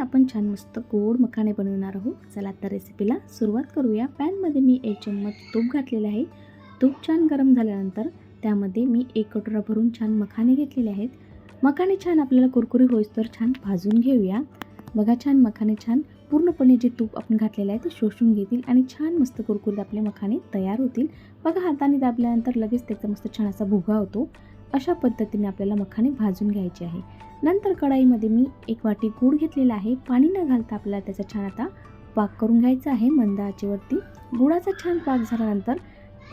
आपण छान मस्त गोड मखाने बनवणार आहोत. चला आता रेसिपीला सुरुवात करूया. पॅनमध्ये मी एक चम्मच तूप घातलेलं आहे. तूप छान गरम झाल्यानंतर त्यामध्ये मी एक कटोरा भरून छान मखाने घेतलेले आहेत. मखाने छान आपल्याला कुरकुरी होईस तर छान भाजून घेऊया. बघा छान मखाने छान पूर्णपणे जे तूप आपण घातलेलं आहे ते शोषून घेतील आणि छान मस्त कुरकुरीत आपले मखाने तयार होतील. बघा हाताने दाबल्यानंतर लगेच त्याचा मस्त छान असा भुगा होतो. अशा पद्धतीने आपल्याला मखाने भाजून घ्यायचे आहे. नंतर कढाईमध्ये मी एक वाटी गूळ घेतलेला आहे. पाणी न घालता आपल्याला त्याचा छान आता पाक करून घ्यायचा आहे. मंद आचेवरती गुळाचा छान पाक झाल्यानंतर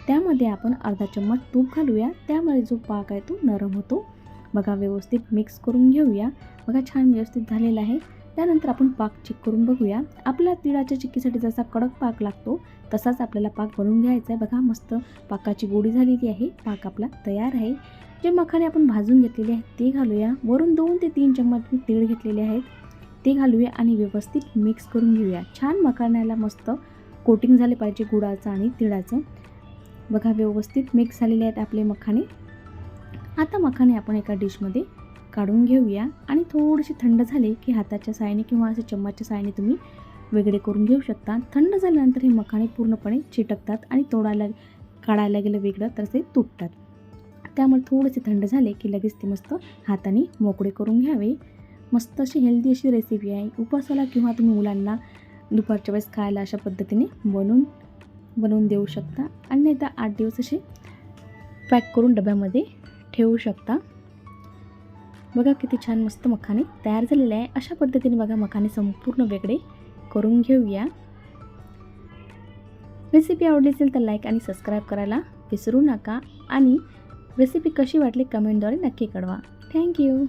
त्यामध्ये आपण अर्धा चम्मच तूप घालूया. त्यामुळे जो पाक आहे तो नरम होतो. बघा व्यवस्थित मिक्स करून घेऊया. बघा छान व्यवस्थित झालेला आहे. त्यानंतर आपण पाक चेक करून बघूया. आपला तिळाच्या चिक्कीसाठी जसा कडक पाक लागतो तसाच आपल्याला पाक बनवून घ्यायचा आहे. बघा मस्त पाकाची गोडी झालेली आहे. पाक आपला तयार आहे. जे मखाने आपण भाजून घेतलेले आहेत ते घालूया. वरून दोन ते तीन चम्मच मी तीळ घेतलेले आहेत. ते घालूया आणि व्यवस्थित मिक्स करून घेऊया. छान मखाण्याला मस्त कोटिंग झाले पाहिजे गुळाचं आणि तिळाचं. बघा व्यवस्थित मिक्स झालेले आहेत आपले मखाने आता मखाने आपण एका डिशमध्ये काढून घेऊया. आणि थोडेसे थंड झाले की हाताच्या साहाय्याने किंवा असे चम्मचच्या साहाय्याने तुम्ही वेगळे करून घेऊ शकता. थंड झाल्यानंतर हे मखाने पूर्णपणे चिटकतात आणि तोडायला काढायला गेलं वेगळं तर ते तुटतात. त्यामुळे थोडेसे थंड झाले की लगेच ते मस्त हाताने मोकळे करून घ्यावे. मस्त अशी हेल्दी अशी रेसिपी आहे. उपवासाला किंवा तुम्ही मुलांना दुपारच्या वेळेस खायला अशा पद्धतीने बनवून बनवून देऊ शकता. आणि नाही तर आठ दिवस असे पॅक करून डब्यामध्ये ठेवू शकता. बघा किती छान मस्त मखाने तयार झालेले आहे. अशा पद्धतीने बघा मखाने संपूर्ण वेगळे करून घेऊया. रेसिपी आवडली असेल तर लाईक आणि सबस्क्राईब करायला विसरू नका. आणि रेसिपी कशी वाटली कमेंटद्वारे नक्की कळवा. थँक्यू